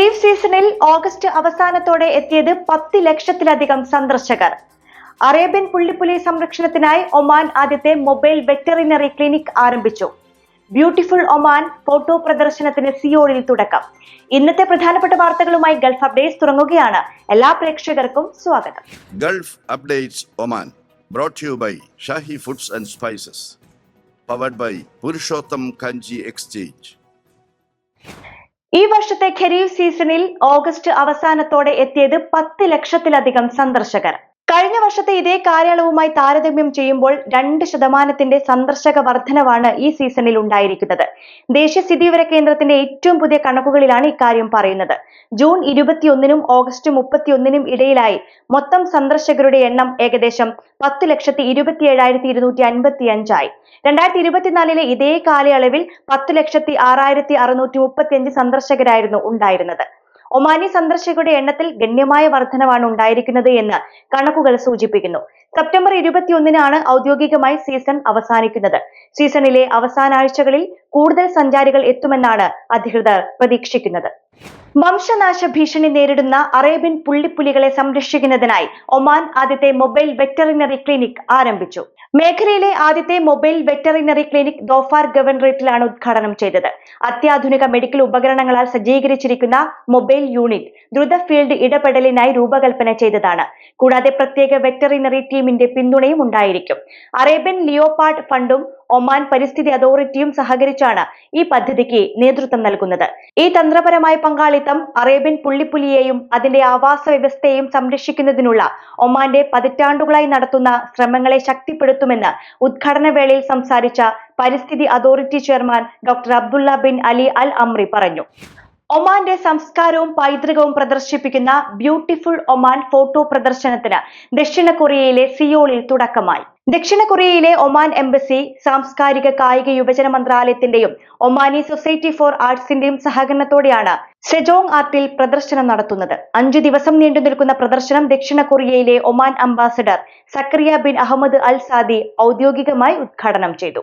ഖരീഫ് സീസണിൽ ഓഗസ്റ്റ് അവസാനത്തോടെ എത്തിയത് പത്ത് ലക്ഷത്തിലധികം സന്ദർശകർ. അറേബ്യൻ പുള്ളിപ്പുലി സംരക്ഷണത്തിനായി ഒമാൻ ആദ്യത്തെ മൊബൈൽ വെറ്ററിനറി ക്ലിനിക് ആരംഭിച്ചു. ബ്യൂട്ടിഫുൾ ഒമാൻ ഫോട്ടോ പ്രദർശനത്തിന് സിയോളിൽ തുടക്കം. ഇന്നത്തെ പ്രധാനപ്പെട്ട വാർത്തകളുമായി ഗൾഫ് അപ്ഡേറ്റ്സ് തുടങ്ങുകയാണ്. എല്ലാ പ്രേക്ഷകർക്കും സ്വാഗതം. Gulf updates Oman brought you by Shahi foods and spices powered by Purushottam Kanji exchange. ഈ വർഷത്തെ ഖരീഫ് സീസണിൽ ഓഗസ്റ്റ് അവസാനത്തോടെ എത്തിയത് പത്ത് ലക്ഷത്തിലധികം സന്ദർശകർ. കഴിഞ്ഞ വർഷത്തെ ഇതേ കാലയളവുമായി താരതമ്യം ചെയ്യുമ്പോൾ രണ്ട് ശതമാനത്തിന്റെ സന്ദർശക വർധനവാണ് ഈ സീസണിൽ ഉണ്ടായിരിക്കുന്നത്. ദേശീയ സ്ഥിതിവിവര കേന്ദ്രത്തിന്റെ ഏറ്റവും പുതിയ കണക്കുകളിലാണ് ഇക്കാര്യം പറയുന്നത്. ജൂൺ ഇരുപത്തിയൊന്നിനും ഓഗസ്റ്റ് മുപ്പത്തിയൊന്നിനും ഇടയിലായി മൊത്തം സന്ദർശകരുടെ എണ്ണം ഏകദേശം പത്ത് ലക്ഷത്തി ഇരുപത്തി ഏഴായിരത്തി ഇരുന്നൂറ്റി അൻപത്തി അഞ്ചായി രണ്ടായിരത്തി ഇരുപത്തിനാലിലെ ഇതേ കാലയളവിൽ പത്ത് ലക്ഷത്തി ആറായിരത്തി അറുന്നൂറ്റി മുപ്പത്തി അഞ്ച് സന്ദർശകരായിരുന്നു ഉണ്ടായിരുന്നത്. ഒമാനി സന്ദർശകരുടെ എണ്ണത്തിൽ ഗണ്യമായ വർധനവാണ് ഉണ്ടായിരിക്കുന്നത് എന്ന് കണക്കുകൾ സൂചിപ്പിക്കുന്നു. സെപ്റ്റംബർ ഇരുപത്തിയൊന്നിനാണ് ഔദ്യോഗികമായി സീസൺ അവസാനിക്കുന്നത്. സീസണിലെ അവസാന ആഴ്ചകളിൽ കൂടുതൽ സഞ്ചാരികൾ എത്തുമെന്നാണ് അധികൃതർ പ്രതീക്ഷിക്കുന്നത്. വംശനാശ ഭീഷണി നേരിടുന്ന അറേബ്യൻ പുള്ളിപ്പുലികളെ സംരക്ഷിക്കുന്നതിനായി ഒമാൻ ആദ്യത്തെ മൊബൈൽ വെറ്ററിനറി ക്ലിനിക് ആരംഭിച്ചു. മേഖലയിലെ ആദ്യത്തെ മൊബൈൽ വെറ്ററിനറി ക്ലിനിക് ദോഫാർ ഗവർണറേറ്റിലാണ് ഉദ്ഘാടനം ചെയ്തത്. അത്യാധുനിക മെഡിക്കൽ ഉപകരണങ്ങളാൽ സജ്ജീകരിച്ചിരിക്കുന്ന മൊബൈൽ യൂണിറ്റ് ദ്രുത ഫീൽഡ് ഇടപെടലിനായി രൂപകൽപ്പന ചെയ്തതാണ്. കൂടാതെ പ്രത്യേക വെറ്ററിനറി ടീമിന്റെ പിന്തുണയും ഉണ്ടായിരിക്കും. അറേബ്യൻ ലിയോപാർഡ് ഫണ്ടും ഒമാൻ പരിസ്ഥിതി അതോറിറ്റിയും സഹകരിച്ചാണ് ഈ പദ്ധതിക്ക് നേതൃത്വം നൽകുന്നത്. ഈ തന്ത്രപരമായ പങ്കാളിത്തം അറേബ്യൻ പുള്ളിപ്പുലിയെയും അതിന്റെ ആവാസ വ്യവസ്ഥയെയും സംരക്ഷിക്കുന്നതിനുള്ള ഒമാന്റെ പതിറ്റാണ്ടുകളായി നടത്തുന്ന ശ്രമങ്ങളെ ശക്തിപ്പെടുത്തുമെന്ന് ഉദ്ഘാടന വേളയിൽ സംസാരിച്ച പരിസ്ഥിതി authority chairman doctor Abdullah bin Ali al Amri പറഞ്ഞു. ഒമാന്റെ സംസ്കാരവും പൈതൃകവും പ്രദർശിപ്പിക്കുന്ന ബ്യൂട്ടിഫുൾ ഒമാൻ ഫോട്ടോ പ്രദർശനത്തിന് ദക്ഷിണ കൊറിയയിലെ സിയോളിൽ തുടക്കമായി. ദക്ഷിണ കൊറിയയിലെ ഒമാൻ എംബസി സാംസ്കാരിക കായിക യുവജന മന്ത്രാലയത്തിന്റെയും ഒമാനി സൊസൈറ്റി ഫോർ ആർട്സിന്റെയും സഹകരണത്തോടെയാണ് സെജോങ് ആർട്ടിൽ പ്രദർശനം നടത്തുന്നത്. അഞ്ചു ദിവസം നീണ്ടു നിൽക്കുന്ന പ്രദർശനം ദക്ഷിണ കൊറിയയിലെ Oman ambassador Zakariya bin Ahmed al Saadi ഔദ്യോഗികമായി ഉദ്ഘാടനം ചെയ്തു.